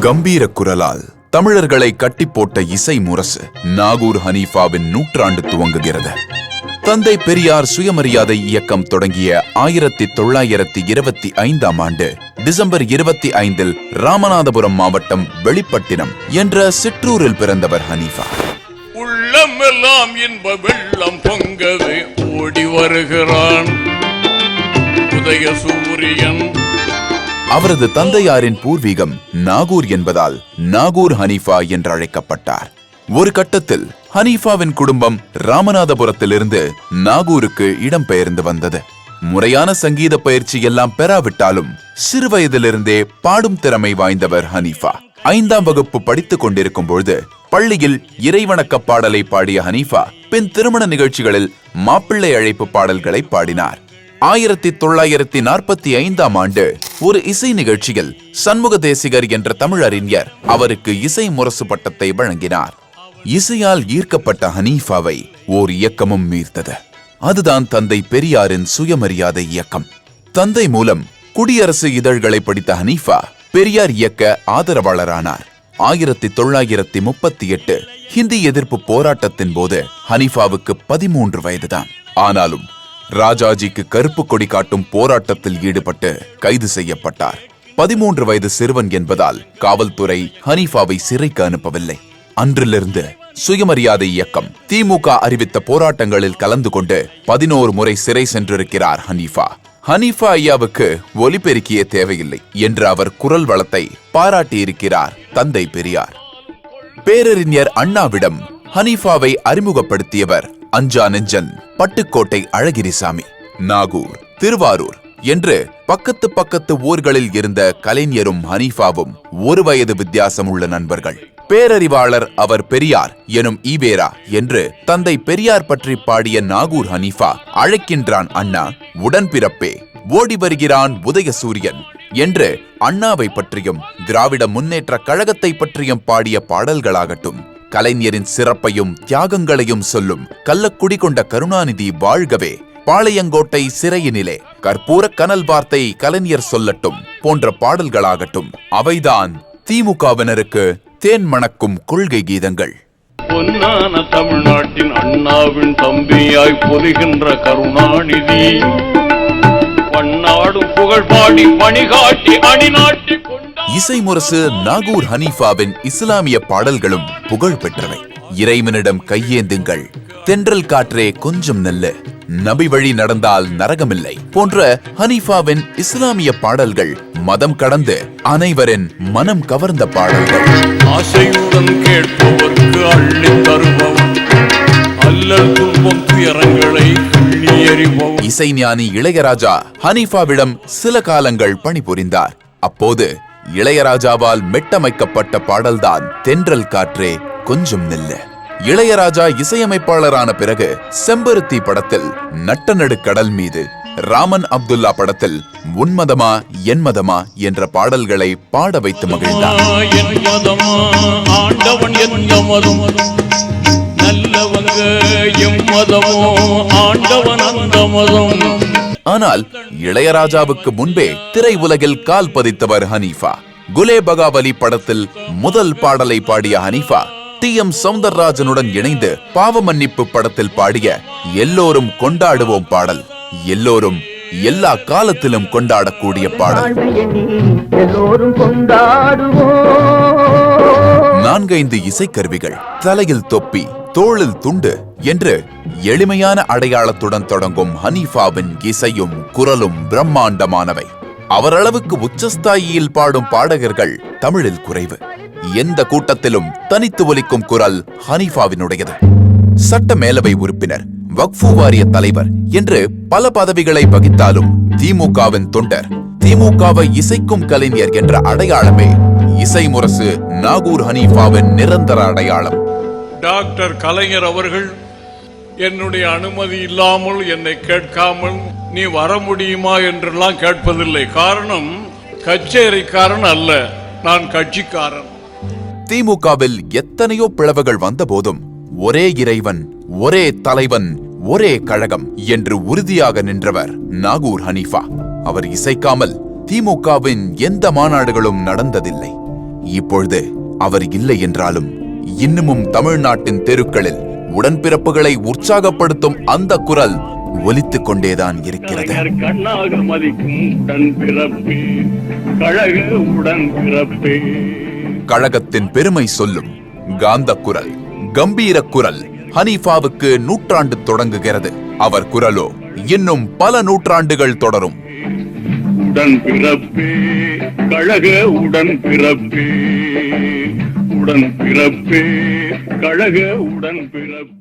கம்பீர குரலால் தமிழர்களை கட்டி போட்ட இசை முரசு நாகூர் ஹனீஃபாவின் நூற்றாண்டு துவங்குகிறது. தந்தை பெரியார் சுயமரியாதை இயக்கம் தொடங்கிய ஆயிரத்தி தொள்ளாயிரத்தி இருபத்தி ஐந்தாம் ஆண்டு டிசம்பர் இருபத்தி ஐந்தில் ராமநாதபுரம் மாவட்டம் வெளிப்பட்டினம் என்ற சிற்றூரில் பிறந்தவர் ஹனீஃபா. உள்ளம் எல்லாம் இன்ப வெள்ளம் பொங்கவே ஓடி வருகிறான். உதய சூரியன் அவரது தந்தையாரின் பூர்வீகம் நாகூர் என்பதால் நாகூர் ஹனீஃபா என்று அழைக்கப்பட்டார் ஒரு கட்டத்தில் ஹனீஃபாவின் குடும்பம் ராமநாதபுரத்திலிருந்து நாகூருக்கு இடம்பெயர்ந்து வந்தது. முறையான சங்கீத பயிற்சி எல்லாம் பெறாவிட்டாலும் சிறுவயதிலிருந்தே பாடும் திறமை வாய்ந்தவர் ஹனீஃபா. ஐந்தாம் வகுப்பு படித்துக் கொண்டிருக்கும் பொழுது பள்ளியில் இறைவணக்க பாடலை பாடிய ஹனீஃபா பின் திருமண நிகழ்ச்சிகளில் மாப்பிள்ளை அழைப்பு பாடல்களை பாடினார். ஆயிரத்தி தொள்ளாயிரத்தி நாற்பத்தி ஐந்தாம் ஆண்டு ஒரு இசை நிகழ்ச்சியில் சண்முக தேசிகர் என்ற தமிழ் அறிஞர் அவருக்கு இசை முரசு பட்டத்தை வழங்கினார். இசையால் ஈர்க்கப்பட்ட ஹனீஃபாவை ஓர் இயக்கமும் மீர்த்தது. அதுதான் தந்தை பெரியாரின் சுயமரியாதை இயக்கம். தந்தை மூலம் குடியரசு இதழ்களை படித்த ஹனீஃபா பெரியார் இயக்க ஆதரவாளரானார். ஆயிரத்தி தொள்ளாயிரத்தி முப்பத்தி எட்டு ஹிந்தி எதிர்ப்பு போராட்டத்தின் போது ஹனீஃபாவுக்கு பதிமூன்று வயதுதான். ஆனாலும் ராஜாஜிக்கு கருப்பு கொடி காட்டும் போராட்டத்தில் ஈடுபட்டு கைது செய்யப்பட்டார். பதிமூன்று வயது சிறுவன் என்பதால் காவல்துறை ஹனீஃபாவை சிறைக்கு அனுப்பவில்லை. அன்றிலிருந்து சுயமரியாதை இயக்கம் திமுக அறிவித்த போராட்டங்களில் கலந்து கொண்டு பதினோரு முறை சிறை சென்றிருக்கிறார் ஹனீஃபா. ஹனீஃபா ஐயாவுக்கு ஒலிபெருக்கியே தேவையில்லை என்று அவர் குரல் வளத்தை பாராட்டியிருக்கிறார் தந்தை பெரியார். பேரறிஞர் அண்ணாவிடம் ஹனீஃபாவை அறிமுகப்படுத்தியவர் அஞ்சா நெஞ்சன். பட்டுக்கோட்டை அழகிரிசாமி. நாகூர் திருவாரூர் என்று பக்கத்து பக்கத்து ஊர்களில் இருந்த கலைஞரும் ஹனீஃபாவும் ஒரு வயது வித்தியாசம் உள்ள நண்பர்கள். பேரறிவாளர் அவர் பெரியார் எனும் ஈவேரா என்று தந்தை பெரியார் பற்றி பாடிய நாகூர் ஹனீஃபா அழைக்கின்றான் அண்ணா உடன்பிறப்பே ஓடி வருகிறான் உதயசூரியன் என்று அண்ணாவை பற்றியும் திராவிட முன்னேற்ற கழகத்தை பற்றியும் பாடிய பாடல்களாகட்டும் கலைஞரின் சிறப்பையும் தியாகங்களையும் சொல்லும் கள்ளக்குடி கொண்ட கருணாநிதி வாழ்கவே. பாளையங்கோட்டை சிறையினிலே கற்பூர கனல் வார்த்தை கலைஞர் சொல்லட்டும் போன்ற பாடல்களாகட்டும். அவைதான் திமுகவினருக்கு தேன் மணக்கும் கொள்கை கீதங்கள். பொன்னான தமிழ்நாட்டின் அண்ணாவின் தம்பியாய் பொலிகின்ற கருணாநிதி பன்னாடும் புகழ் பாடி பணிகாட்டி அணிநாட்டி கொண்டு இசை முரசு நாகூர் ஹனீஃபாவின் இஸ்லாமிய பாடல்களும் புகழ் பெற்றவை. இறைவனிடம் கையேந்துங்கள். தென்றல் காற்றே கொஞ்சம் நல்ல. நபி வழி நடந்தால் நரகமில்லை போன்ற ஹனீஃபாவின் இஸ்லாமிய பாடல்கள் மதம் கடந்து அனைவரின் மனம் கவர்ந்த பாடல்கள். ஆசையுடன் கேட்பவர்க்கு அள்ளி தருபவன். அல்லல் துன்பம் துயரங்களை இசைஞானி இளையராஜா ஹனீஃபாவிடம் சில காலங்கள் பணிபுரிந்தார். அப்போது இளையராஜாவால் மெட்டமைக்கப்பட்ட பாடல்தான் தென்றல் காற்றே கொஞ்சம் நில்ல. இளையராஜா இசையமைப்பாளரான பிறகு செம்பருத்தி படத்தில் நட்டநடு கடல் மீது ராமன் அப்துல்லா படத்தில் உன்மதமா என்மதமா என்ற பாடல்களை பாட வைத்து மகிழ்ந்தார் நல்லவங்க எம் மதமோ ஆண்டவன் அந்த மதம். ஆனால் இளையராஜாவுக்கு முன்பே திரை உலகில் கால் பதித்தவர் ஹனீஃபா. குலே பகாவலி படத்தில் முதல் பாடலை பாடிய ஹனீஃபா டி. எம். சவுந்தரராஜனுடன் இணைந்து பாவ மன்னிப்பு படத்தில் பாடிய எல்லோரும் கொண்டாடுவோம் பாடல். எல்லோரும் எல்லா காலத்திலும் கொண்டாடக்கூடிய பாடல். எல்லோரும் கொண்டாடுவோம். நான்கைந்து இசைக்கருவிகள் தலையில் தொப்பி தோளில் துண்டு என்று எளிமையான அடையாளத்துடன் தொடங்கும் ஹனீஃபாவின் இசையும் குரலும் பிரம்மாண்டமானவை. அவரளவுக்கு உச்சஸ்தாயியில் பாடும் பாடகர்கள் தமிழில் குறைவு. எந்த கூட்டத்திலும் தனித்து ஒலிக்கும் குரல் ஹனீஃபாவினுடையது. சட்ட மேலவை உறுப்பினர் வக்ஃபு வாரிய தலைவர் என்று பல பதவிகளை வகித்தாலும் திமுகவின் தொண்டர் திமுகவை இசைக்கும் கலைஞர் என்ற அடையாளமே இசை முரசு நாகூர் ஹனீஃபாவின் நிரந்தர அடையாளம். டாக்டர் கலைஞர் அவர்கள் என்னுடைய அனுமதி இல்லாமல் என்னை கேட்காமல் நீ வர முடியுமா என்றெல்லாம் கேட்பதில்லை. காரணம் கச்சேரிக்காரன் அல்ல நான் கட்சிக்காரன். திமுகவில் எத்தனையோ பிளவுகள் வந்தபோதும் ஒரே இறைவன் ஒரே தலைவன் ஒரே கழகம் என்று உறுதியாக நின்றவர் நாகூர் ஹனீஃபா. அவர் இசைக்காமல் திமுகவின் எந்த மாநாடுகளும் நடந்ததில்லை. இப்பொழுது அவர் இல்லை என்றாலும் இன்னமும் தமிழ்நாட்டின் தெருக்களில் உடன்பிறப்புகளை உற்சாகப்படுத்தும் அந்த குரல் ஒலித்துக் கொண்டேதான் இருக்கிறது. கழகத்தின் பெருமை சொல்லும் காந்த குரல் கம்பீர குரல் ஹனீஃபாவுக்கு நூற்றாண்டு தொடங்குகிறது. அவர் குரலோ இன்னும் பல நூற்றாண்டுகள் தொடரும். உடன் பிறப்பே கழக உடன் பிறப்பே. உடன் பிறப்பே கழக உடன் பிறப்பே.